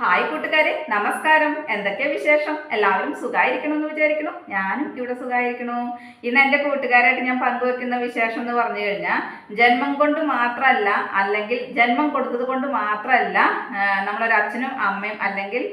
Hi കൂട്ടുകാരെ നമസ്കാരം. എന്തൊക്കെ വിശേഷം? എല്ലാവരും സുഖമായിരിക്കണം എന്ന് വിചാരിക്കണം ഞാനും ഇവിടെ സുഖമായിരിക്കണു ഇന്ന് എന്റെ കൂട്ടുകാരായിട്ട് ഞാൻ പങ്കുവെക്കുന്ന വിശേഷം എന്ന് പറഞ്ഞു കഴിഞ്ഞാൽ ജന്മം കൊണ്ട് മാത്രമല്ല അല്ലെങ്കിൽ ജന്മം കൊടുത്തത് കൊണ്ട് മാത്രമല്ല നമ്മളൊരു അച്ഛനും അമ്മയും അല്ലെങ്കിൽ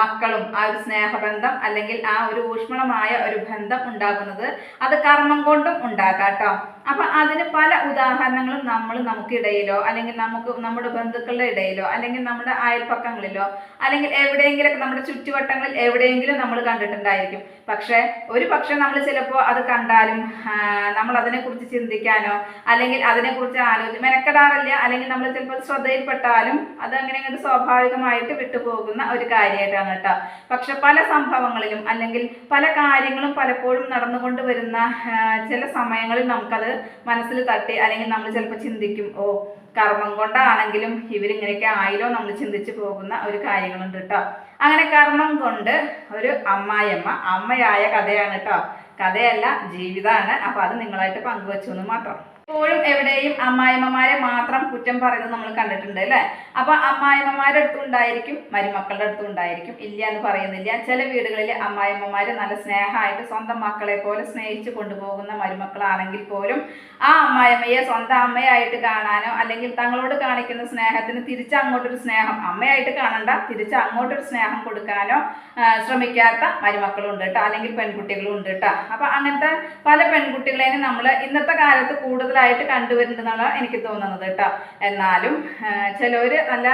മക്കളും ആ ഒരു സ്നേഹബന്ധം അല്ലെങ്കിൽ ആ ഒരു ഊഷ്മളമായ ഒരു ബന്ധം ഉണ്ടാകുന്നത് അത് കർമ്മം കൊണ്ടും ഉണ്ടാക്കാം കേട്ടോ. അപ്പൊ അതിന് പല ഉദാഹരണങ്ങളും നമ്മൾ നമുക്കിടയിലോ അല്ലെങ്കിൽ നമുക്ക് നമ്മുടെ ബന്ധുക്കളുടെ ഇടയിലോ അല്ലെങ്കിൽ നമ്മുടെ അയൽപ്പക്കങ്ങളിലോ അല്ലെങ്കിൽ എവിടെയെങ്കിലൊക്കെ നമ്മുടെ ചുറ്റുവട്ടങ്ങളിൽ എവിടെയെങ്കിലും നമ്മൾ കണ്ടിട്ടുണ്ടായിരിക്കും. പക്ഷേ ഒരു പക്ഷെ നമ്മൾ ചിലപ്പോൾ അത് കണ്ടാലും നമ്മൾ അതിനെക്കുറിച്ച് ചിന്തിക്കാനോ അല്ലെങ്കിൽ അതിനെക്കുറിച്ച് ആലോചിച്ച് മെനക്കെടാറില്ല അല്ലെങ്കിൽ നമ്മൾ ചിലപ്പോൾ ശ്രദ്ധയിൽപ്പെട്ടാലും അത് അങ്ങനെ അങ്ങോട്ട് സ്വാഭാവികമായിട്ട് വിട്ടുപോകുന്ന ഒരു കാര്യമായിട്ടാണ് കേട്ടോ. പക്ഷെ പല സംഭവങ്ങളിലും അല്ലെങ്കിൽ പല കാര്യങ്ങളും പലപ്പോഴും നടന്നുകൊണ്ട് വരുന്ന ചില സമയങ്ങളിൽ നമുക്കത് മനസ്സിൽ തട്ടി അല്ലെങ്കിൽ നമ്മൾ ചിലപ്പോൾ ചിന്തിക്കും ഓ കർമ്മം കൊണ്ടാണെങ്കിലും ഇവരിങ്ങനെയൊക്കെ ആയില്ലോ നമ്മൾ ചിന്തിച്ചു പോകുന്ന ഒരു കാര്യങ്ങളുണ്ട് കേട്ടോ അങ്ങനെ കർമ്മം കൊണ്ട് ഒരു അമ്മായിയമ്മ അമ്മയായ കഥയാണ് കേട്ടോ കഥയല്ല ജീവിതമാണ് അപ്പൊ അത് നിങ്ങളായിട്ട് പങ്കുവച്ചു എന്ന് മാത്രം. എപ്പോഴും എവിടെയും അമ്മായിമ്മമാരെ മാത്രം കുറ്റം പറയുന്നത് നമ്മൾ കണ്ടിട്ടുണ്ട് അല്ലേ? അപ്പൊ അമ്മായിമ്മമാരുടെ അടുത്തും ഉണ്ടായിരിക്കും മരുമക്കളുടെ അടുത്തും ഉണ്ടായിരിക്കും. ഇല്ല എന്ന് പറയുന്നില്ല. ചില വീടുകളിൽ അമ്മായിമ്മമാര് നല്ല സ്നേഹമായിട്ട് സ്വന്തം മക്കളെ പോലെ സ്നേഹിച്ചു കൊണ്ടുപോകുന്ന മരുമക്കളാണെങ്കിൽ പോലും ആ അമ്മായിമ്മയെ സ്വന്തം അമ്മയായിട്ട് കാണാനോ അല്ലെങ്കിൽ തങ്ങളോട് കാണിക്കുന്ന സ്നേഹത്തിന് തിരിച്ച് അങ്ങോട്ടൊരു സ്നേഹം അമ്മയായിട്ട് കാണണ്ട തിരിച്ച് അങ്ങോട്ടൊരു സ്നേഹം കൊടുക്കാനോ ശ്രമിക്കാത്ത മരുമക്കളും ഉണ്ട് കേട്ടോ. അല്ലെങ്കിൽ പെൺകുട്ടികളും ഉണ്ട് കേട്ടോ. അപ്പൊ അങ്ങനത്തെ പല പെൺകുട്ടികളെയും നമ്മൾ ഇന്നത്തെ കാലത്ത് കൂടുതലായിട്ട് കണ്ടുവരുന്നതാണ് എനിക്ക് തോന്നുന്നത് കേട്ടോ. എന്നാലും ചിലവര് നല്ല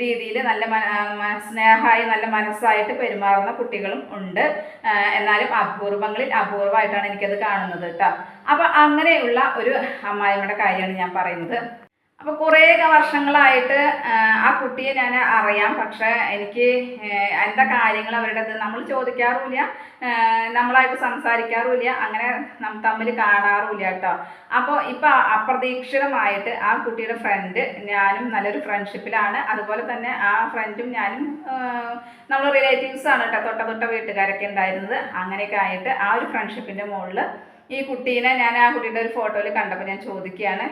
രീതിയിൽ നല്ല സ്നേഹമായി നല്ല മനസ്സായിട്ട് പെരുമാറുന്ന കുട്ടികളും ഉണ്ട്. എന്നാലും അപൂർവങ്ങളിൽ അപൂർവമായിട്ടാണ് എനിക്കത് കാണുന്നത് കേട്ടോ. അപ്പൊ അങ്ങനെയുള്ള ഒരു അമ്മായിമ്മയുടെ കാര്യമാണ് ഞാൻ പറയുന്നത്. അപ്പൊ കുറേ വർഷങ്ങളായിട്ട് ആ, കുട്ടിയെ ഞാൻ അറിയാം. പക്ഷെ എനിക്ക് എന്താ കാര്യങ്ങൾ അവരുടെ നമ്മൾ ചോദിക്കാറുമില്ല. നമ്മളായിട്ട് സംസാരിക്കാറുമില്ല. അങ്ങനെ തമ്മിൽ കാണാറുമില്ല കേട്ടോ. അപ്പോൾ ഇപ്പൊ അപ്രതീക്ഷിതമായിട്ട് ആ കുട്ടിയുടെ ഫ്രണ്ട് ഞാനും നല്ലൊരു ഫ്രണ്ട്ഷിപ്പിലാണ് അതുപോലെ തന്നെ ആ ഫ്രണ്ടും ഞാനും നമ്മൾ റിലേറ്റീവ്സ് ആണ് കേട്ടോ. തൊട്ട തൊട്ട വീട്ടുകാരൊക്കെ ഉണ്ടായിരുന്നത്. അങ്ങനെയൊക്കെ ആയിട്ട് ആ ഒരു ഫ്രണ്ട്ഷിപ്പിന്റെ മുകളിൽ ഈ കുട്ടീനെ ഞാൻ ആ കുട്ടിയുടെ ഒരു ഫോട്ടോയിൽ കണ്ടപ്പോൾ ഞാൻ ചോദിക്കുകയാണ്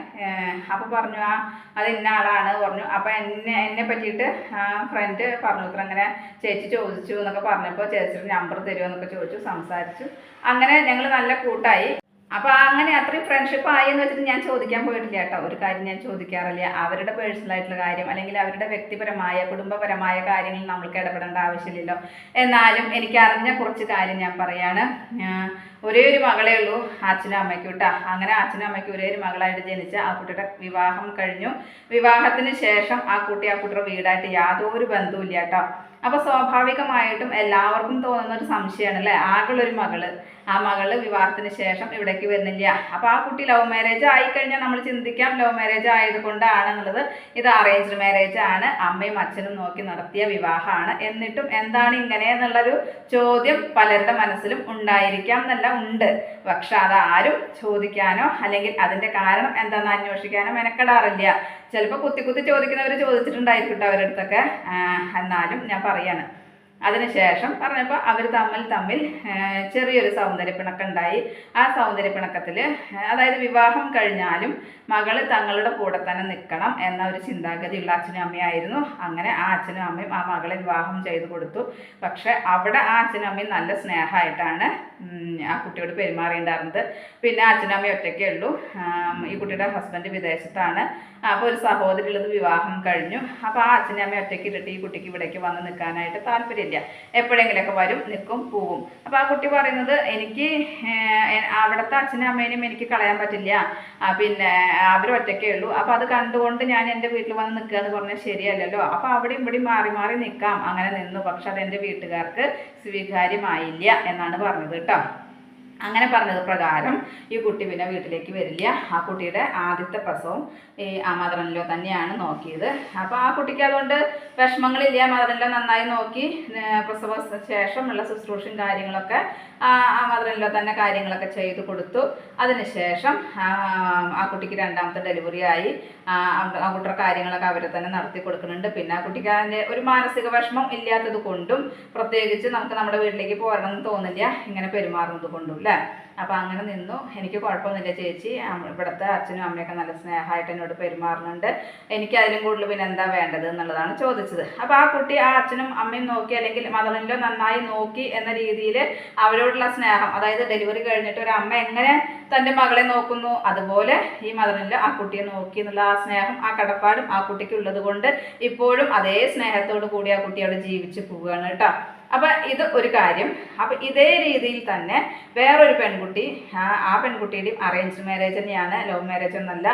അപ്പോൾ പറഞ്ഞു ആ അത് ഇന്ന ആളാണ് പറഞ്ഞു. അപ്പോൾ എന്നെ എന്നെ പറ്റിയിട്ട് ആ ഫ്രണ്ട് പറഞ്ഞു ഇത്ര അങ്ങനെ ചേച്ചി ചോദിച്ചു എന്നൊക്കെ പറഞ്ഞപ്പോൾ ചേച്ചിയുടെ നമ്പർ തരുമോ എന്നൊക്കെ ചോദിച്ചു സംസാരിച്ചു. അങ്ങനെ ഞങ്ങൾ നല്ല കൂട്ടായി. അപ്പൊ അങ്ങനെ അത്രയും ഫ്രണ്ട്ഷിപ്പ് ആയി എന്ന് വെച്ചിട്ട് ഞാൻ ചോദിക്കാൻ പോയിട്ടില്ല കേട്ടോ. ഒരു കാര്യം ഞാൻ ചോദിക്കാറില്ല. അവരുടെ പേഴ്സണൽ ആയിട്ടുള്ള കാര്യം അല്ലെങ്കിൽ അവരുടെ വ്യക്തിപരമായ കുടുംബപരമായ കാര്യങ്ങൾ നമ്മൾക്ക് ഇടപെടേണ്ട ആവശ്യമില്ലല്ലോ. എന്നാലും എനിക്ക് അറിഞ്ഞ കുറച്ച് കാര്യം ഞാൻ പറയാണ്. ഒരേ ഒരു മകളേ ഉള്ളൂ. അച്ഛനും അമ്മയ്ക്കും കേട്ടോ അങ്ങനെ അച്ഛനും അമ്മയ്ക്ക് ഒരേ ഒരു മകളായിട്ട് ജനിച്ച ആ കുട്ടിയുടെ വിവാഹം കഴിഞ്ഞു. വിവാഹത്തിന് ശേഷം ആ കുട്ടി ആ കുട്ടിയുടെ വീടായിട്ട് യാതൊരു ബന്ധവും ഇല്ല കേട്ടോ അപ്പൊ സ്വാഭാവികമായിട്ടും എല്ലാവർക്കും തോന്നുന്ന ഒരു സംശയമാണ് അല്ലേ? ആകെയുള്ളൊരു മകൾ. ആ മകൾ വിവാഹത്തിന് ശേഷം ഇവിടേക്ക് വരുന്നില്ല. അപ്പോൾ ആ കുട്ടി ലവ് മാരേജ് ആയി കഴിഞ്ഞാൽ നമ്മൾ ചിന്തിക്കാം ലവ് മാരേജ് ആയതുകൊണ്ടാണ് എന്നുള്ളത് ഇത് അറേഞ്ച്ഡ് മാരേജ് ആണ്. അമ്മയും അച്ഛനും നോക്കി നടത്തിയ വിവാഹമാണ്. എന്നിട്ടും എന്താണ് ഇങ്ങനെ എന്നുള്ളൊരു ചോദ്യം പലരുടെ മനസ്സിലും ഉണ്ടായിരിക്കാം എന്നല്ല ഉണ്ട്. പക്ഷെ അത് ആരും ചോദിക്കാനോ അല്ലെങ്കിൽ അതിന്റെ കാരണം എന്താണെന്ന് അന്വേഷിക്കാനോ മെനക്കെടാറില്ല. ചിലപ്പോൾ കുത്തി കുത്തി ചോദിക്കുന്നവർ ചോദിച്ചിട്ടുണ്ടായിരിക്കും ട്ടോ അവരുടെ അടുത്തൊക്കെ. എന്നാലും ഞാൻ പറയാണ്. അതിനുശേഷം പറഞ്ഞപ്പോൾ അവർ തമ്മിൽ തമ്മിൽ ചെറിയൊരു സൗന്ദര്യ ഉണ്ടായി. ആ സൗന്ദര്യപ്പിണക്കത്തിൽ അതായത് വിവാഹം കഴിഞ്ഞാലും മകൾ തങ്ങളുടെ കൂടെ തന്നെ നിൽക്കണം എന്ന ഒരു ചിന്താഗതിയുള്ള അച്ഛനും അമ്മയായിരുന്നു അങ്ങനെ ആ അച്ഛനും അമ്മയും ആ മകളെ വിവാഹം ചെയ്തു കൊടുത്തു. പക്ഷെ അവിടെ ആ അച്ഛനും അമ്മയും നല്ല സ്നേഹമായിട്ടാണ് ആ കുട്ടിയോട് പെരുമാറിയിട്ടുണ്ടായിരുന്നത് പിന്നെ അച്ഛനും ഒറ്റയ്ക്കേ ഉള്ളൂ. ഈ കുട്ടിയുടെ ഹസ്ബൻഡ് വിദേശത്താണ്. അപ്പോൾ ഒരു സഹോദരി ഉള്ളത് വിവാഹം കഴിഞ്ഞു. അപ്പോൾ ആ അച്ഛനും ഒറ്റയ്ക്ക് ഇട്ടിട്ട് ഈ കുട്ടിക്ക് ഇവിടേക്ക് വന്ന് നിൽക്കാനായിട്ട് താല്പര്യമില്ല. എപ്പോഴെങ്കിലൊക്കെ വരും നിൽക്കും പോവും. അപ്പോൾ ആ കുട്ടി പറയുന്നത് എനിക്ക് അവിടുത്തെ അച്ഛനും അമ്മേനെയും എനിക്ക് കളയാൻ പറ്റില്ല. പിന്നെ അവർ ഒറ്റയ്ക്കേ ഉള്ളൂ. അപ്പോൾ അത് കണ്ടുകൊണ്ട് ഞാൻ എന്റെ വീട്ടിൽ വന്ന് നിൽക്കുക എന്ന് പറഞ്ഞാൽ ശരിയല്ലല്ലോ. അപ്പോൾ അവിടെയും ഇവിടെയും മാറി മാറി നിൽക്കാം. അങ്ങനെ നിന്നു. പക്ഷെ അത് എന്റെ വീട്ടുകാർക്ക് സ്വീകാര്യമായില്ല എന്നാണ് പറഞ്ഞത് കേട്ടോ അങ്ങനെ പറഞ്ഞത് പ്രകാരം ഈ കുട്ടി പിന്നെ വീട്ടിലേക്ക് വരില്ല. ആ കുട്ടിയുടെ ആദ്യത്തെ പ്രസവം ഈ ആ മദറിനിലോ തന്നെയാണ് നോക്കിയത്. അപ്പോൾ ആ കുട്ടിക്ക് അതുകൊണ്ട് വിഷമങ്ങളില്ല. മദറിനിലോ നന്നായി നോക്കി. പ്രസവ ശേഷമുള്ള ശുശ്രൂഷയും കാര്യങ്ങളൊക്കെ ആ മദറിനിലോ തന്നെ കാര്യങ്ങളൊക്കെ ചെയ്തു കൊടുത്തു. അതിനുശേഷം ആ കുട്ടിക്ക് രണ്ടാമത്തെ ഡെലിവറി ആയി. ആ കുട്ടിയുടെ കാര്യങ്ങളൊക്കെ അവരെ തന്നെ നടത്തി കൊടുക്കുന്നുണ്ട്. പിന്നെ ആ കുട്ടിക്ക് അതിന്റെ ഒരു മാനസിക വിഷമം ഇല്ലാത്തത് കൊണ്ടും പ്രത്യേകിച്ച് നമുക്ക് നമ്മുടെ വീട്ടിലേക്ക് പോരണം എന്ന് തോന്നില്ല. ഇങ്ങനെ പെരുമാറുന്നത് കൊണ്ടും. അല്ലേ അപ്പോൾ അങ്ങനെ നിന്നു. എനിക്ക് കുഴപ്പമൊന്നുമില്ല ചേച്ചി. ഇവിടുത്തെ അച്ഛനും അമ്മയൊക്കെ നല്ല സ്നേഹമായിട്ട് എന്നോട് പെരുമാറുന്നുണ്ട്. എനിക്ക് അതിലും കൂടുതൽ പിന്നെ എന്താ വേണ്ടത് എന്നുള്ളതാണ് ചോദിച്ചത്. അപ്പോൾ ആ കുട്ടി ആ അച്ഛനും അമ്മയും നോക്കി അല്ലെങ്കിൽ മദറിനിലോ നന്നായി നോക്കി എന്ന രീതിയിൽ അവരോടുള്ള സ്നേഹം അതായത് ഡെലിവറി കഴിഞ്ഞിട്ട് ഒരു അമ്മ എങ്ങനെ തന്റെ മകളെ നോക്കുന്നു അതുപോലെ ഈ മദറിനിലോ ആ കുട്ടിയെ നോക്കി എന്നുള്ള ആ സ്നേഹം ആ കടപ്പാടും ആ കുട്ടിക്ക് ഉള്ളത് കൊണ്ട് ഇപ്പോഴും അതേ സ്നേഹത്തോടു കൂടി ആ കുട്ടി അവിടെ ജീവിച്ചു പോവുകയാണ് കേട്ടോ. അപ്പം ഇത് ഒരു കാര്യം. അപ്പം ഇതേ രീതിയിൽ തന്നെ വേറൊരു പെൺകുട്ടി ആ പെൺകുട്ടിയുടെയും അറേഞ്ച്ഡ് മാരേജ് തന്നെയാണ് ലവ് മാരേജ് എന്നല്ല.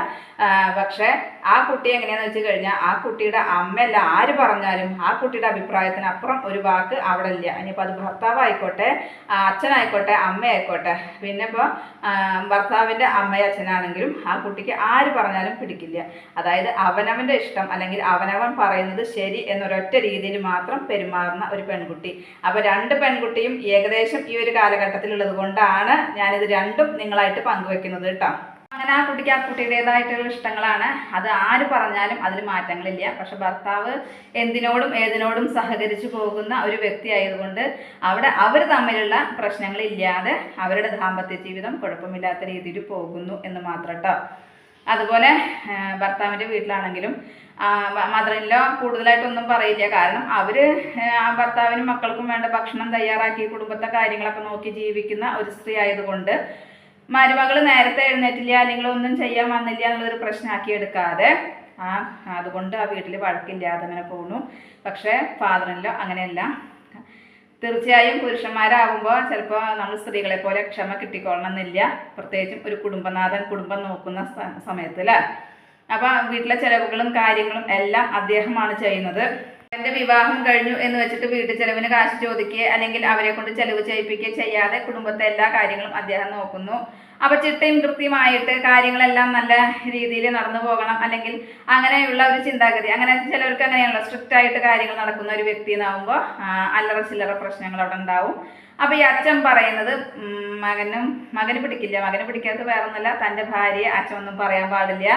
പക്ഷേ ആ കുട്ടി എങ്ങനെയാണെന്ന് വെച്ച് കഴിഞ്ഞാൽ ആ കുട്ടിയുടെ അമ്മയല്ല ആര് പറഞ്ഞാലും ആ കുട്ടിയുടെ അഭിപ്രായത്തിനപ്പുറം ഒരു വാക്ക് അവിടെ ഇല്ല. ഇനിയിപ്പോൾ അത് ഭർത്താവായിക്കോട്ടെ അച്ഛനായിക്കോട്ടെ അമ്മയായിക്കോട്ടെ. പിന്നെ ഇപ്പോൾ ഭർത്താവിന്റെ അമ്മയും അച്ഛനാണെങ്കിലും ആ കുട്ടിക്ക് ആര് പറഞ്ഞാലും പിടിക്കില്ല. അതായത് അവനവന്റെ ഇഷ്ടം അല്ലെങ്കിൽ അവനവൻ പറയുന്നത് ശരി എന്നൊരൊറ്റ രീതിയിൽ മാത്രം പെരുമാറുന്ന ഒരു പെൺകുട്ടി. അപ്പോൾ രണ്ട് പെൺകുട്ടിയും ഏകദേശം ഈ ഒരു കാലഘട്ടത്തിലുള്ളത് കൊണ്ടാണ് ഞാനിത് രണ്ടും നിങ്ങളായിട്ട് പങ്കുവെക്കുന്നത് കേട്ടോ. അങ്ങനെ ആ കുട്ടിക്ക് ആ കുട്ടിയുടേതായിട്ടുള്ള ഇഷ്ടങ്ങളാണ്. അത് ആര് പറഞ്ഞാലും അതിൽ മാറ്റങ്ങളില്ല. പക്ഷെ ഭർത്താവ് എന്തിനോടും ഏതിനോടും സഹകരിച്ചു പോകുന്ന ഒരു വ്യക്തി ആയതുകൊണ്ട് അവിടെ അവർ തമ്മിലുള്ള പ്രശ്നങ്ങളില്ലാതെ അവരുടെ ദാമ്പത്യ ജീവിതം കുഴപ്പമില്ലാത്ത രീതിയിൽ പോകുന്നു എന്ന് മാത്രം കേട്ടോ. അതുപോലെ ഭർത്താവിന്റെ വീട്ടിലാണെങ്കിലും മദറിലോ കൂടുതലായിട്ടൊന്നും പറയില്ല. കാരണം അവർ ഭർത്താവിനും മക്കൾക്കും വേണ്ട ഭക്ഷണം തയ്യാറാക്കി കുടുംബത്തെ കാര്യങ്ങളൊക്കെ നോക്കി ജീവിക്കുന്ന ഒരു സ്ത്രീ ആയതുകൊണ്ട് മരുമകൾ നേരത്തെ എഴുന്നേറ്റില്ല അല്ലെങ്കിൽ ഒന്നും ചെയ്യാൻ വന്നില്ല എന്നുള്ളൊരു പ്രശ്നമാക്കി എടുക്കാതെ ആ അതുകൊണ്ട് ആ വീട്ടിൽ വഴക്കില്ലാതെ അങ്ങനെ പോകുന്നു പക്ഷേ ഫാദറിനോ അങ്ങനെയല്ല. തീർച്ചയായും പുരുഷന്മാരാകുമ്പോൾ ചിലപ്പോൾ നമ്മൾ സ്ത്രീകളെ പോലെ ക്ഷമ കിട്ടിക്കൊള്ളണം എന്നില്ല പ്രത്യേകിച്ചും ഒരു കുടുംബനാഥൻ കുടുംബം നോക്കുന്ന സമയത്ത് അല്ലേ അപ്പം വീട്ടിലെ ചെലവുകളും കാര്യങ്ങളും എല്ലാം അദ്ദേഹമാണ് ചെയ്യുന്നത്. എന്റെ വിവാഹം കഴിഞ്ഞു എന്ന് വെച്ചിട്ട് വീട്ടു ചെലവിന് കാശ് ചോദിക്കുക അല്ലെങ്കിൽ അവരെ കൊണ്ട് ചെലവ് ചെയ്യിപ്പിക്കുക ചെയ്യാതെ കുടുംബത്തെ എല്ലാ കാര്യങ്ങളും അദ്ദേഹം നോക്കുന്നു. അപ്പൊ ചിട്ടയും കൃത്യമായിട്ട് കാര്യങ്ങളെല്ലാം നല്ല രീതിയിൽ നടന്നു പോകണം. അല്ലെങ്കിൽ അങ്ങനെയുള്ള ഒരു ചിന്താഗതി. അങ്ങനെ ചിലവർക്ക് അങ്ങനെയാണല്ലോ. സ്ട്രിക്റ്റ് ആയിട്ട് കാര്യങ്ങൾ നടക്കുന്ന ഒരു വ്യക്തി എന്നാവുമ്പോൾ അല്ലറ ചില്ലറ പ്രശ്നങ്ങൾ അവിടെ ഉണ്ടാവും. അപ്പൊ ഈ അച്ഛൻ പറയുന്നത് മകനും മകന് പിടിക്കില്ല. മകന് പിടിക്കാത്ത വേറൊന്നുമല്ല. തന്റെ ഭാര്യയെ അച്ഛൻ ഒന്നും പറയാൻ പാടില്ല.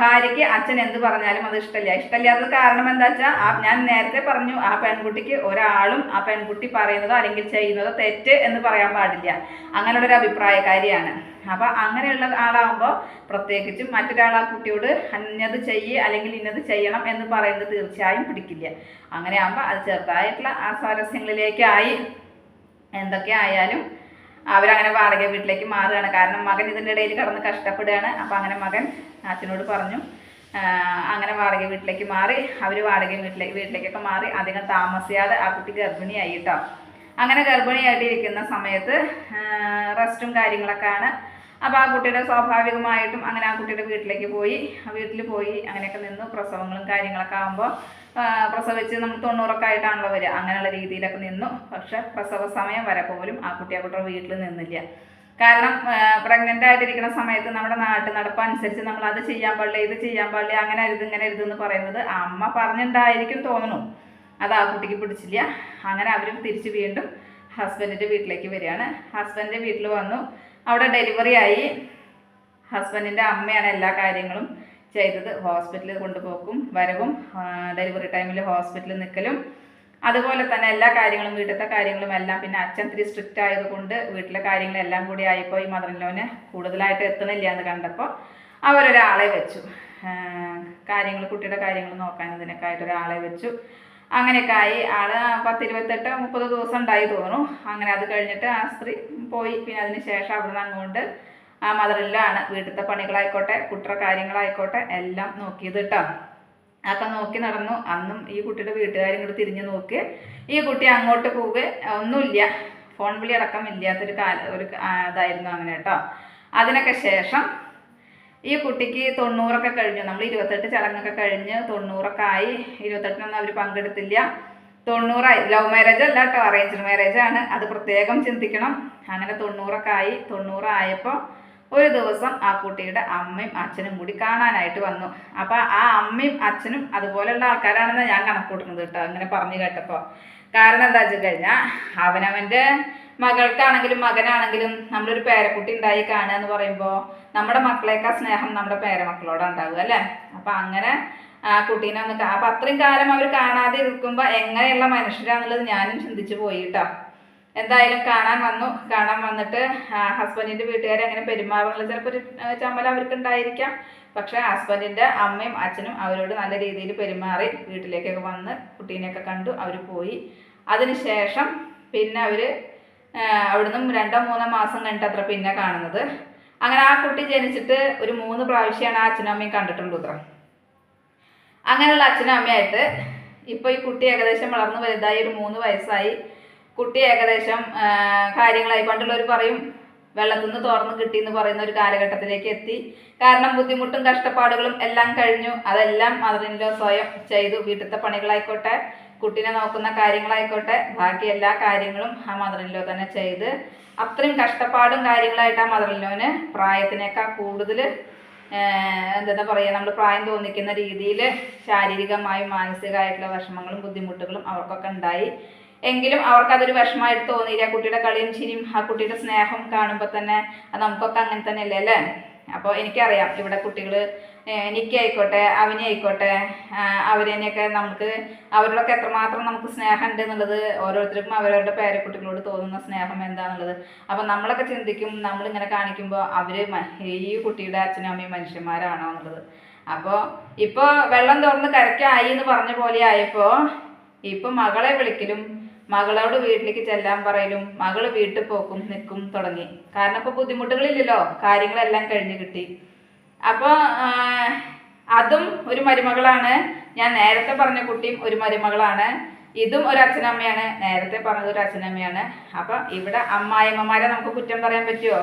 ഭാര്യയ്ക്ക് അച്ഛൻ എന്ത് പറഞ്ഞാലും അത് ഇഷ്ടമില്ല ഇഷ്ടമില്ലാത്തത് കാരണം എന്താ വെച്ചാൽ ആ ഞാൻ നേരത്തെ പറഞ്ഞു ആ പെൺകുട്ടിക്ക് ഒരാളും ആ പെൺകുട്ടി പറയുന്നതോ അല്ലെങ്കിൽ ചെയ്യുന്നതോ തെറ്റ് എന്ന് പറയാൻ പാടില്ല. അങ്ങനെയുള്ളൊരു അഭിപ്രായക്കാരിയാണ്. അപ്പൊ അങ്ങനെയുള്ള ആളാകുമ്പോൾ പ്രത്യേകിച്ചും മറ്റൊരാൾ ആ കുട്ടിയോട് അന്നത് ചെയ്യ് അല്ലെങ്കിൽ ഇന്നത് ചെയ്യണം എന്ന് പറയുന്നത് തീർച്ചയായും പിടിക്കില്ല. അങ്ങനെ ആകുമ്പോൾ അത് ചെറുതായിട്ടുള്ള ആ സ്വാരസ്യങ്ങളിലേക്കായി എന്തൊക്കെ ആയാലും അവരങ്ങനെ വാടക വീട്ടിലേക്ക് മാറുകയാണ്. കാരണം മകൻ ഇതിന്റെ ഇടയിൽ കടന്ന് കഷ്ടപ്പെടുകയാണ്. അപ്പം അങ്ങനെ മകൻ അച്ഛനോട് പറഞ്ഞു അങ്ങനെ വാടക വീട്ടിലേക്ക് മാറി അവർ വാടക വീട്ടിലേക്ക് വീട്ടിലേക്കൊക്കെ മാറി അധികം താമസിയാതെ ആ കുട്ടി ഗർഭിണിയായി കേട്ടോ അങ്ങനെ ഗർഭിണിയായിട്ട് ഇരിക്കുന്ന സമയത്ത് റെസ്റ്റും കാര്യങ്ങളൊക്കെയാണ്. അപ്പോൾ ആ കുട്ടിയുടെ സ്വാഭാവികമായിട്ടും അങ്ങനെ ആ കുട്ടിയുടെ വീട്ടിലേക്ക് പോയി വീട്ടിൽ പോയി അങ്ങനെയൊക്കെ നിന്നു. പ്രസവങ്ങളും കാര്യങ്ങളൊക്കെ ആകുമ്പോൾ പ്രസവിച്ച് നമ്മൾ തൊണ്ണൂറൊക്കെ ആയിട്ടാണല്ലോ വരിക. അങ്ങനെയുള്ള രീതിയിലൊക്കെ നിന്നു. പക്ഷെ പ്രസവ സമയം വരെ പോലും ആ കുട്ടി ആ കുട്ടിയുടെ വീട്ടിൽ നിന്നില്ല. കാരണം പ്രഗ്നന്റ് ആയിട്ടിരിക്കുന്ന സമയത്ത് നമ്മുടെ നാട്ടു നടപ്പ് അനുസരിച്ച് നമ്മൾ അത് ചെയ്യാൻ പാടില്ല ഇത് ചെയ്യാൻ പാടില്ല അങ്ങനെ അരുത് ഇങ്ങനെ അരുത് എന്ന് പറയുന്നത് അമ്മ പറഞ്ഞിട്ടുണ്ടായിരിക്കും തോന്നണു അത് ആ കുട്ടിക്ക് പിടിച്ചില്ല. അങ്ങനെ അവരും തിരിച്ച് വീണ്ടും ഹസ്ബൻഡിന്റെ വീട്ടിലേക്ക് വരികയാണ്. ഹസ്ബൻഡിന്റെ വീട്ടിൽ വന്നു. അവിടെ ഡെലിവറി ആയി. ഹസ്ബൻഡിന്റെ അമ്മയാണ് എല്ലാ കാര്യങ്ങളും ചെയ്തത്. ഹോസ്പിറ്റലിൽ കൊണ്ടുപോക്കും വരവും ഡെലിവറി ടൈമിൽ ഹോസ്പിറ്റലിൽ നിൽക്കലും അതുപോലെ തന്നെ എല്ലാ കാര്യങ്ങളും വീട്ടിലത്തെ കാര്യങ്ങളും എല്ലാം പിന്നെ അച്ഛൻ ഇത്തിരി സ്ട്രിക്റ്റ് ആയതുകൊണ്ട് വീട്ടിലെ കാര്യങ്ങളെല്ലാം കൂടി ആയപ്പോൾ ഈ മദറിലോന് കൂടുതലായിട്ട് എത്തുന്നില്ല എന്ന് കണ്ടപ്പോൾ അവരൊരാളെ വെച്ചു. കാര്യങ്ങൾ കുട്ടിയുടെ കാര്യങ്ങൾ നോക്കാൻ ഇതിനൊക്കെ ആയിട്ട് ഒരാളെ വെച്ചു. അങ്ങനെയൊക്കെ ആയി ആൾ പത്തിരുപത്തെട്ട് മുപ്പത് ദിവസം ഉണ്ടായി തോന്നുന്നു. അങ്ങനെ അത് കഴിഞ്ഞിട്ട് ആ സ്ത്രീ പോയി. പിന്നെ അതിന് ശേഷം അവിടുന്ന് അങ്ങോട്ട് ആ മദറിലാണ് വീട്ടിലത്തെ പണികളായിക്കോട്ടെ കുട്ടിയുടെ കാര്യങ്ങളായിക്കോട്ടെ എല്ലാം നോക്കിയത് കേട്ടോ അതൊക്കെ നോക്കി നടന്നു. അന്നും ഈ കുട്ടിയുടെ വീട്ടുകാരും കൂടി തിരിഞ്ഞു നോക്കി. ഈ കുട്ടി അങ്ങോട്ട് പോവുക ഒന്നുമില്ല. ഫോൺ വിളി അടക്കം ഇല്ലാത്തൊരു കാല ഒരു ഇതായിരുന്നു അങ്ങനെ കേട്ടോ. അതിനൊക്കെ ശേഷം ഈ കുട്ടിക്ക് തൊണ്ണൂറൊക്കെ കഴിഞ്ഞു. നമ്മൾ ഇരുപത്തെട്ട് ചടങ്ങൊക്കെ കഴിഞ്ഞ് തൊണ്ണൂറൊക്കെ ആയി. ഇരുപത്തെട്ടിനൊന്നും അവർ പങ്കെടുത്തില്ല. തൊണ്ണൂറായി. ലവ് മാരേജ് അല്ല കേട്ടോ. അറേഞ്ച്ഡ് മാരേജ് ആണ്. അത് പ്രത്യേകം ചിന്തിക്കണം. അങ്ങനെ തൊണ്ണൂറൊക്കെ ആയി. തൊണ്ണൂറായപ്പോൾ ഒരു ദിവസം ആ കുട്ടിയുടെ അമ്മയും അച്ഛനും കൂടി കാണാനായിട്ട് വന്നു. അപ്പോൾ ആ അമ്മയും അച്ഛനും അതുപോലെയുള്ള ആൾക്കാരാണെന്ന് ഞാൻ കണക്കൂട്ടുന്നത് കേട്ടോ അങ്ങനെ പറഞ്ഞു കേട്ടപ്പോൾ കാരണം എന്താ വെച്ച് കഴിഞ്ഞാൽ അവനവന്റെ മകൾക്കാണെങ്കിലും മകനാണെങ്കിലും നമ്മളൊരു പേരക്കുട്ടി ഉണ്ടായി കാണുക എന്ന് പറയുമ്പോൾ നമ്മുടെ മക്കളേക്കാൾ സ്നേഹം നമ്മുടെ പേരമക്കളോടാണ് ഉണ്ടാവുക അല്ലേ? അപ്പം അങ്ങനെ ആ കുട്ടീനെ ഒന്ന് അപ്പൊ അത്രയും കാലം അവർ കാണാതെ ഇരിക്കുമ്പോൾ എങ്ങനെയുള്ള മനുഷ്യരാണെന്നുള്ളത് ഞാനും ചിന്തിച്ചു പോയി കേട്ടോ. എന്തായാലും കാണാൻ വന്നു. കാണാൻ വന്നിട്ട് ഹസ്ബൻഡിന്റെ വീട്ടുകാരെ അങ്ങനെ പെരുമാറുന്നത് ചിലപ്പോൾ ഒരു ചമ്മൽ അവർക്ക് ഉണ്ടായിരിക്കാം പക്ഷെ ഹസ്ബൻഡിന്റെ അമ്മയും അച്ഛനും അവരോട് നല്ല രീതിയിൽ പെരുമാറി വീട്ടിലേക്കൊക്കെ വന്ന് കുട്ടീനെയൊക്കെ കണ്ടു അവർ പോയി. അതിനുശേഷം പിന്നെ അവർ അവിടുന്ന് രണ്ടോ മൂന്നോ മാസം കഴിഞ്ഞിട്ട് അത്ര പിന്നെ കാണുന്നത്. അങ്ങനെ ആ കുട്ടി ജനിച്ചിട്ട് ഒരു മൂന്ന് പ്രാവശ്യമാണ് ആ അച്ഛനും അമ്മയും കണ്ടിട്ടുള്ളൂ അത്ര അങ്ങനെയുള്ള അച്ഛനും അമ്മയായിട്ട് ഇപ്പോൾ ഈ കുട്ടി ഏകദേശം വളർന്നു വലുതായി ഒരു മൂന്ന് വയസ്സായി. കുട്ടി ഏകദേശം കാര്യങ്ങളായി. പണ്ടുള്ളവർ പറയും വെള്ളത്തിൽ നിന്ന് തുറന്ന് കിട്ടി എന്ന് പറയുന്ന ഒരു കാലഘട്ടത്തിലേക്ക് എത്തി. കാരണം ബുദ്ധിമുട്ടും കഷ്ടപ്പാടുകളും എല്ലാം കഴിഞ്ഞു. അതെല്ലാം മദറിന്റെ സ്വയം ചെയ്തു. വീട്ടിലത്തെ പണികളായിക്കോട്ടെ കുട്ടീനെ നോക്കുന്ന കാര്യങ്ങളായിക്കോട്ടെ ബാക്കി എല്ലാ കാര്യങ്ങളും ആ മദറിൻലോ തന്നെ ചെയ്ത്. അത്രയും കഷ്ടപ്പാടും കാര്യങ്ങളായിട്ട് ആ മദറിൻലോന് പ്രായത്തിനേക്കാൾ കൂടുതൽ എന്താ പറയുക നമ്മൾ പ്രായം തോന്നിക്കുന്ന രീതിയിൽ ശാരീരികമായും മാനസികമായിട്ടുള്ള വിഷമങ്ങളും ബുദ്ധിമുട്ടുകളും അവർക്കൊക്കെ ഉണ്ടായി. എങ്കിലും അവർക്ക് അതൊരു വിഷമമായിട്ട് തോന്നിയില്ല. കുട്ടിയുടെ കളിയും ചിരിയും ആ കുട്ടിയുടെ സ്നേഹം കാണുമ്പോൾ തന്നെ അത് നമുക്കൊക്കെ അങ്ങനെ തന്നെയല്ലേ അല്ലേ? അപ്പോൾ എനിക്കറിയാം ഇവിടെ കുട്ടികൾ എനിക്കായിക്കോട്ടെ അവനെ ആയിക്കോട്ടെ അവരെന്നെയൊക്കെ നമുക്ക് അവരോടൊക്കെ എത്രമാത്രം നമുക്ക് സ്നേഹം ഉണ്ട് എന്നുള്ളത് ഓരോരുത്തർക്കും അവരവരുടെ പേരക്കുട്ടികളോട് തോന്നുന്ന സ്നേഹം എന്താണെന്നുള്ളത് അപ്പം നമ്മളൊക്കെ ചിന്തിക്കും നമ്മളിങ്ങനെ കാണിക്കുമ്പോൾ അവർ ഈ കുട്ടിയുടെ അച്ഛനും അമ്മയും മനുഷ്യന്മാരാണോ എന്നുള്ളത്. അപ്പോൾ ഇപ്പോൾ വെള്ളം തുറന്ന് കരയ്ക്കായി എന്ന് പറഞ്ഞ പോലെ ആയപ്പോൾ ഇപ്പം മകളെ വിളിക്കലും മകളോട് വീട്ടിലേക്ക് ചെല്ലാൻ പറയലും മകൾ വീട്ടിൽ പോക്കും നിൽക്കും തുടങ്ങി. കാരണം ഇപ്പോൾ ബുദ്ധിമുട്ടുകളില്ലല്ലോ കാര്യങ്ങളെല്ലാം കഴിഞ്ഞു കിട്ടി. അപ്പോൾ അതും ഒരു മരുമകളാണ്. ഞാൻ നേരത്തെ പറഞ്ഞ കുട്ടിയും ഒരു മരുമകളാണ്. ഇതും ഒരു അച്ഛനമ്മയാണ്. നേരത്തെ പറഞ്ഞത് ഒരു അച്ഛനമ്മയാണ്. അപ്പം ഇവിടെ അമ്മായിമ്മമാരെ നമുക്ക് കുറ്റം പറയാൻ പറ്റുമോ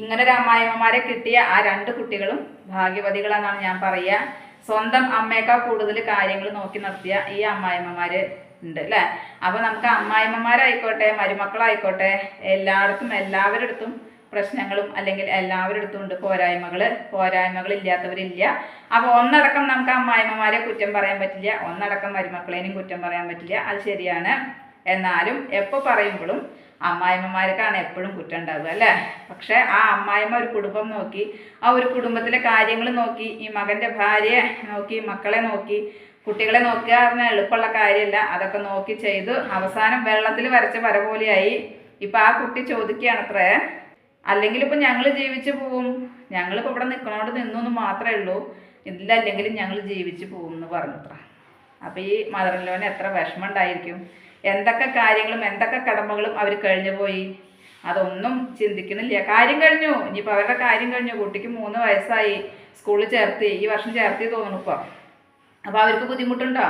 ഇങ്ങനെ ഒരു അമ്മായിമ്മമാരെ കിട്ടിയ ആ രണ്ട് കുട്ടികളും ഭാഗ്യവതികളാണെന്നാണ് ഞാൻ പറയുക. സ്വന്തം അമ്മയേക്കാൾ കൂടുതൽ കാര്യങ്ങൾ നോക്കി നടത്തിയ ഈ അമ്മായിമ്മമാര് ഉണ്ട് അല്ലേ? അപ്പോൾ നമുക്ക് അമ്മായിമ്മമാരായിക്കോട്ടെ മരുമക്കളായിക്കോട്ടെ എല്ലായിടത്തും എല്ലാവരുടെ അടുത്തും പ്രശ്നങ്ങളും അല്ലെങ്കിൽ എല്ലാവരുടെ അടുത്തും ഉണ്ട് പോരായ്മകൾ പോരായ്മകൾ ഇല്ലാത്തവരില്ല. അപ്പോൾ ഒന്നടക്കം നമുക്ക് അമ്മായിമ്മമാരെ കുറ്റം പറയാൻ പറ്റില്ല. ഒന്നടക്കം മരുമക്കളേനും കുറ്റം പറയാൻ പറ്റില്ല. അത് ശരിയാണ്. എന്നാലും എപ്പോൾ പറയുമ്പോഴും അമ്മായിമ്മമാർക്കാണ് എപ്പോഴും കുറ്റം ഉണ്ടാവുക അല്ലേ? പക്ഷെ ആ അമ്മായിമ്മ ഒരു കുടുംബം നോക്കി ആ ഒരു കുടുംബത്തിലെ കാര്യങ്ങൾ നോക്കി ഈ മകന്റെ ഭാര്യയെ നോക്കി മക്കളെ നോക്കി കുട്ടികളെ നോക്കുക പറഞ്ഞാൽ എളുപ്പമുള്ള കാര്യമല്ല. അതൊക്കെ നോക്കി ചെയ്തു. അവസാനം വെള്ളത്തിൽ വരച്ച വര പോലെയായി ഇപ്പൊ ആ കുട്ടി ചോദിക്കുകയാണ് അത്രേ. അല്ലെങ്കിൽ ഇപ്പൊ ഞങ്ങൾ ജീവിച്ചു പോവും. ഞങ്ങളിപ്പോൾ ഇവിടെ നിൽക്കണോണ്ട് എന്ന് മാത്രമേ ഉള്ളൂ. ഇല്ല അല്ലെങ്കിലും ഞങ്ങൾ ജീവിച്ചു പോകും എന്ന് പറഞ്ഞു അത്ര. അപ്പൊ ഈ മദറിലോന് എത്ര വിഷമം ഉണ്ടായിരിക്കും. എന്തൊക്കെ കാര്യങ്ങളും എന്തൊക്കെ കടമകളും അവർ കഴിഞ്ഞു പോയി. അതൊന്നും ചിന്തിക്കുന്നില്ല. കാര്യം കഴിഞ്ഞു. ഇനിയിപ്പോൾ അവരുടെ കാര്യം കഴിഞ്ഞു. കുട്ടിക്ക് മൂന്ന് വയസ്സായി. സ്കൂളിൽ ചേർത്തി. ഈ വർഷം ചേർത്തി തോന്നുന്നു ഇപ്പോൾ അപ്പോൾ അവർക്ക് ബുദ്ധിമുട്ടുണ്ടോ?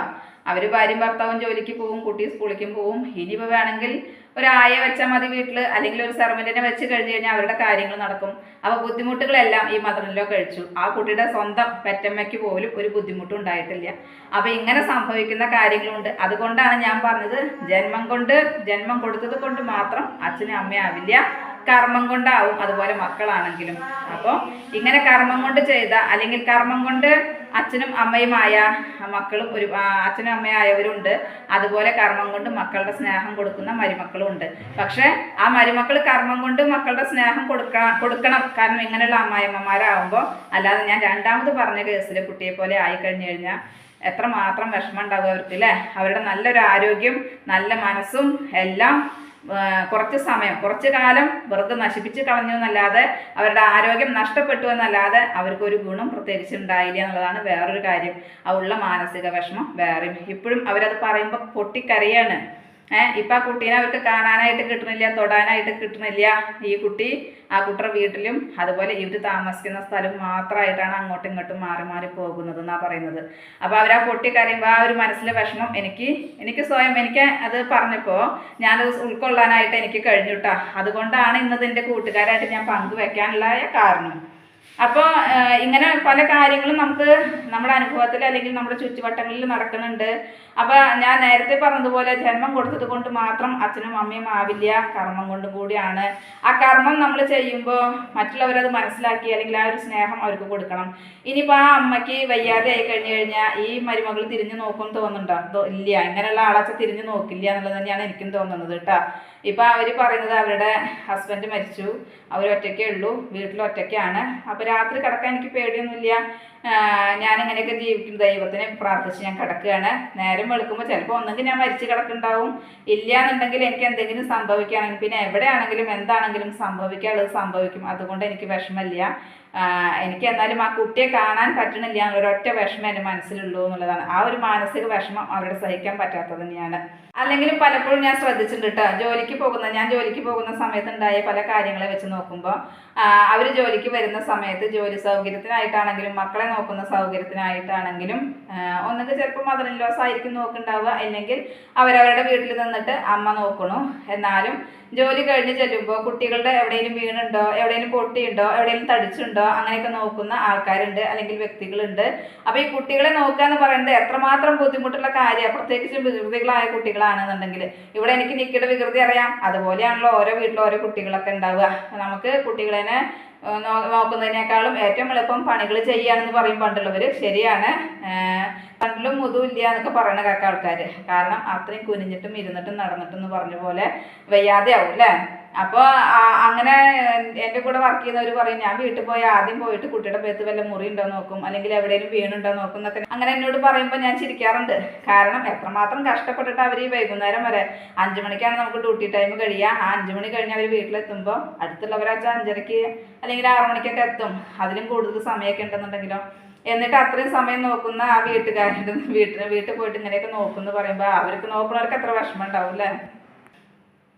അവർ ഭാര്യയും ഭർത്താവും ജോലിക്ക് പോവും കുട്ടി സ്കൂളിലേക്കും പോവും. ഇനിയിപ്പോൾ വേണമെങ്കിൽ ഒരായ വെച്ചാൽ മതി വീട്ടിൽ അല്ലെങ്കിൽ ഒരു സെർവന്റിനെ വെച്ച് കഴിഞ്ഞ് കഴിഞ്ഞാൽ അവരുടെ കാര്യങ്ങൾ നടക്കും. അപ്പോൾ ബുദ്ധിമുട്ടുകളെല്ലാം ഈ മദറിലോ കഴിച്ചു. ആ കുട്ടിയുടെ സ്വന്തം പെറ്റമ്മയ്ക്ക് പോലും ഒരു ബുദ്ധിമുട്ടും ഉണ്ടായിട്ടില്ല അപ്പോൾ ഇങ്ങനെ സംഭവിക്കുന്ന കാര്യങ്ങളുണ്ട്. അതുകൊണ്ടാണ് ഞാൻ പറഞ്ഞത് ജന്മം കൊണ്ട് ജന്മം കൊടുത്തത് കൊണ്ട് മാത്രം അച്ഛനും അമ്മയാവില്ല കർമ്മം കൊണ്ടാവും അതുപോലെ മക്കളാണെങ്കിലും. അപ്പോൾ ഇങ്ങനെ കർമ്മം കൊണ്ട് ചെയ്ത അല്ലെങ്കിൽ കർമ്മം കൊണ്ട് അച്ഛനും അമ്മയുമായ മക്കളും ഒരു അച്ഛനും അമ്മയായവരുണ്ട് അതുപോലെ കർമ്മം കൊണ്ട് മക്കളുടെ സ്നേഹം കൊടുക്കുന്ന മരുമക്കളും ഉണ്ട്. പക്ഷെ ആ മരുമക്കൾ കർമ്മം കൊണ്ട് മക്കളുടെ സ്നേഹം കൊടുക്ക കൊടുക്കണം. കാരണം ഇങ്ങനെയുള്ള അമ്മായിമ്മമാരാകുമ്പോൾ അല്ലാതെ ഞാൻ രണ്ടാമത് പറഞ്ഞ കേസിലെ കുട്ടിയെ പോലെ ആയി കഴിഞ്ഞു കഴിഞ്ഞാൽ എത്രമാത്രം വിഷമം ഉണ്ടാവും അവർക്ക് അല്ലേ അവരുടെ നല്ലൊരു ആരോഗ്യം നല്ല മനസ്സും എല്ലാം കുറച്ച് സമയം കുറച്ച് കാലം വെറുതെ നശിപ്പിച്ച് കളഞ്ഞു എന്നല്ലാതെ അവരുടെ ആരോഗ്യം നഷ്ടപ്പെട്ടു എന്നല്ലാതെ അവർക്കൊരു ഗുണം പ്രത്യേകിച്ച് ഉണ്ടായില്ല എന്നുള്ളതാണ് വേറൊരു കാര്യം. ആ ഉള്ള മാനസിക വിഷമം വേറെയും. ഇപ്പോഴും അവരത് പറയുമ്പോൾ പൊട്ടിക്കരയാണ്. ഏഹ് ഇപ്പം ആ കുട്ടീനെ അവർക്ക് കാണാനായിട്ട് കിട്ടണില്ല തൊടാനായിട്ട് കിട്ടണില്ല. ഈ കുട്ടി ആ കുട്ടിയുടെ വീട്ടിലും അതുപോലെ ഇവർ താമസിക്കുന്ന സ്ഥലം മാത്രമായിട്ടാണ് അങ്ങോട്ടും ഇങ്ങോട്ടും മാറി മാറി പോകുന്നത് എന്നാണ് പറയുന്നത്. അപ്പോൾ അവരാ പൊട്ടി കരയുമ്പോൾ ആ ഒരു മനസ്സിലെ വിഷമം എനിക്ക് എനിക്ക് സ്വയം എനിക്ക് അത് പറഞ്ഞപ്പോൾ ഞാനത് ഉൾക്കൊള്ളാനായിട്ട് എനിക്ക് കഴിഞ്ഞു കേട്ടോ അതുകൊണ്ടാണ് ഇന്നത് എന്റെ കൂട്ടുകാരായിട്ട് ഞാൻ പങ്കുവെക്കാനുള്ള കാരണം. അപ്പോൾ ഇങ്ങനെ പല കാര്യങ്ങളും നമുക്ക് നമ്മുടെ അനുഭവത്തിൽ അല്ലെങ്കിൽ നമ്മുടെ ചുറ്റുവട്ടങ്ങളിൽ നടക്കുന്നുണ്ട്. അപ്പോൾ ഞാൻ നേരത്തെ പറഞ്ഞതുപോലെ ജന്മം കൊടുത്തത് കൊണ്ട് മാത്രം അച്ഛനും അമ്മയും ആവില്ല കർമ്മം കൊണ്ടും കൂടിയാണ്. ആ കർമ്മം നമ്മൾ ചെയ്യുമ്പോൾ മറ്റുള്ളവരത് മനസ്സിലാക്കി അല്ലെങ്കിൽ ആ ഒരു സ്നേഹം അവർക്ക് കൊടുക്കണം. ഇനിയിപ്പോൾ ആ അമ്മയ്ക്ക് വയ്യാതെ ആയി കഴിഞ്ഞു കഴിഞ്ഞാൽ ഈ മരുമകൾ തിരിഞ്ഞു നോക്കും തോന്നുന്നുണ്ടോ? ഇല്ല ഇങ്ങനെയുള്ള ആളൊക്കെ തിരിഞ്ഞു നോക്കില്ല എന്നുള്ളത് തന്നെയാണ് എനിക്കും തോന്നുന്നത് കേട്ടോ. ഇപ്പം അവർ പറയുന്നത് അവരുടെ ഹസ്ബൻഡ് മരിച്ചു. അവർ ഒറ്റയ്ക്കേ ഉള്ളൂ. വീട്ടിൽ ഒറ്റയ്ക്കാണ് അപ്പോൾ രാത്രി കിടക്കാൻ എനിക്ക് പേടിയൊന്നുമില്ല. ഞാനിങ്ങനെയൊക്കെ ജീവിക്കും ദൈവത്തിനെ പ്രാർത്ഥിച്ച് ഞാൻ കിടക്കുകയാണ്. നേരം വെളുക്കുമ്പോൾ ചിലപ്പോൾ ഒന്നെങ്കിൽ ഞാൻ മരിച്ചു കിടക്കുന്നുണ്ടാവും. ഇല്ല എന്നുണ്ടെങ്കിൽ എനിക്ക് എന്തെങ്കിലും സംഭവിക്കുകയാണെങ്കിൽ പിന്നെ എവിടെയാണെങ്കിലും എന്താണെങ്കിലും സംഭവിക്കാനുള്ളത് സംഭവിക്കും. അതുകൊണ്ട് എനിക്ക് വിഷമമില്ല. എനിക്ക് എന്നാലും ആ കുട്ടിയെ കാണാൻ പറ്റണില്ല. ഒരൊറ്റ വിഷമം എന്റെ മനസ്സിലുള്ളൂ എന്നുള്ളതാണ്. ആ ഒരു മാനസിക വിഷമം അവരുടെ സഹിക്കാൻ പറ്റാത്തത് തന്നെയാണ്. അല്ലെങ്കിലും പലപ്പോഴും ഞാൻ ശ്രദ്ധിച്ചിട്ടുണ്ട് കേട്ടോ. ജോലിക്ക് പോകുന്ന ഞാൻ ജോലിക്ക് പോകുന്ന സമയത്ത് ഉണ്ടായ പല കാര്യങ്ങളെ വെച്ച് നോക്കുമ്പോൾ അവർ ജോലിക്ക് വരുന്ന സമയത്ത് ജോലി സൗകര്യത്തിനായിട്ടാണെങ്കിലും മക്കളെ നോക്കുന്ന സൗകര്യത്തിനായിട്ടാണെങ്കിലും ഒന്നുകിൽ ചിലപ്പോൾ മദർ ഇൻ ലോസ് ആയിരിക്കും നോക്കുന്നുണ്ടാവുക. അല്ലെങ്കിൽ അവരവരുടെ വീട്ടിൽ നിന്നിട്ട് അമ്മ നോക്കണു. എന്നാലും ജോലി കഴിഞ്ഞ് ചെല്ലുമ്പോൾ കുട്ടികളുടെ എവിടെയെങ്കിലും വീണുണ്ടോ എവിടെയെങ്കിലും പൊട്ടിയുണ്ടോ എവിടെയെങ്കിലും തടിച്ചുണ്ടോ അങ്ങനെയൊക്കെ നോക്കുന്ന ആൾക്കാരുണ്ട് അല്ലെങ്കിൽ വ്യക്തികളുണ്ട്. അപ്പോൾ ഈ കുട്ടികളെ നോക്കുക എന്ന് പറയുന്നത് എത്രമാത്രം ബുദ്ധിമുട്ടുള്ള കാര്യം പ്രത്യേകിച്ചും വികൃതികളായ കുട്ടികളാണെന്നുണ്ടെങ്കിൽ ഇവിടെ എനിക്ക് നിക്കിയുടെ വികൃതി അറിയാം. അതുപോലെയാണല്ലോ ഓരോ വീട്ടിലും ഓരോ കുട്ടികളൊക്കെ ഉണ്ടാവുക. നമുക്ക് കുട്ടികളെ നോക്കുന്നതിനേക്കാളും ഏറ്റവും എളുപ്പം പണികൾ ചെയ്യാണെന്ന് പറയും പണ്ടുള്ളവർ ശരിയാണ്. പണ്ടിലും മുതുമില്ല എന്നൊക്കെ പറയണ കേൾക്ക കാരണം അത്രയും കുനിഞ്ഞിട്ടും ഇരുന്നിട്ടും നടന്നിട്ടും എന്ന് പറഞ്ഞ പോലെ വയ്യാതെ ആവും അല്ലേ അപ്പോൾ അങ്ങനെ എന്റെ കൂടെ വർക്ക് ചെയ്യുന്നവർ പറയും ഞാൻ വീട്ടിൽ പോയി ആദ്യം പോയിട്ട് കുട്ടിയുടെ പേത്ത് വല്ല മുറി ഉണ്ടോ നോക്കും അല്ലെങ്കിൽ എവിടെയെങ്കിലും വീണുണ്ടോ നോക്കും എന്നൊക്കെ അങ്ങനെ എന്നോട് പറയുമ്പോൾ ഞാൻ ചിരിക്കാറുണ്ട്. കാരണം എത്രമാത്രം കഷ്ടപ്പെട്ടിട്ട് അവർ ഈ വൈകുന്നേരം വരെ അഞ്ച് മണിക്കാണ് നമുക്ക് ഡ്യൂട്ടി ടൈം കഴിയുക. ആ അഞ്ച് മണി കഴിഞ്ഞ് അവർ വീട്ടിലെത്തുമ്പോൾ അടുത്തുള്ളവരാച്ചാൽ അഞ്ചരയ്ക്ക് അല്ലെങ്കിൽ ആറു മണിക്കൊക്കെ എത്തും. അതിലും കൂടുതൽ സമയമൊക്കെ ഉണ്ടെന്നുണ്ടെങ്കിലോ. എന്നിട്ട് അത്രയും സമയം നോക്കുന്ന ആ വീട്ടുകാരുടെ വീട്ടിൽ വീട്ടിൽ പോയിട്ട് ഇങ്ങനെയൊക്കെ നോക്കുന്നു പറയുമ്പോൾ അവർക്ക് നോക്കുന്നവർക്ക് എത്ര വിഷമം ഉണ്ടാവും അല്ലേ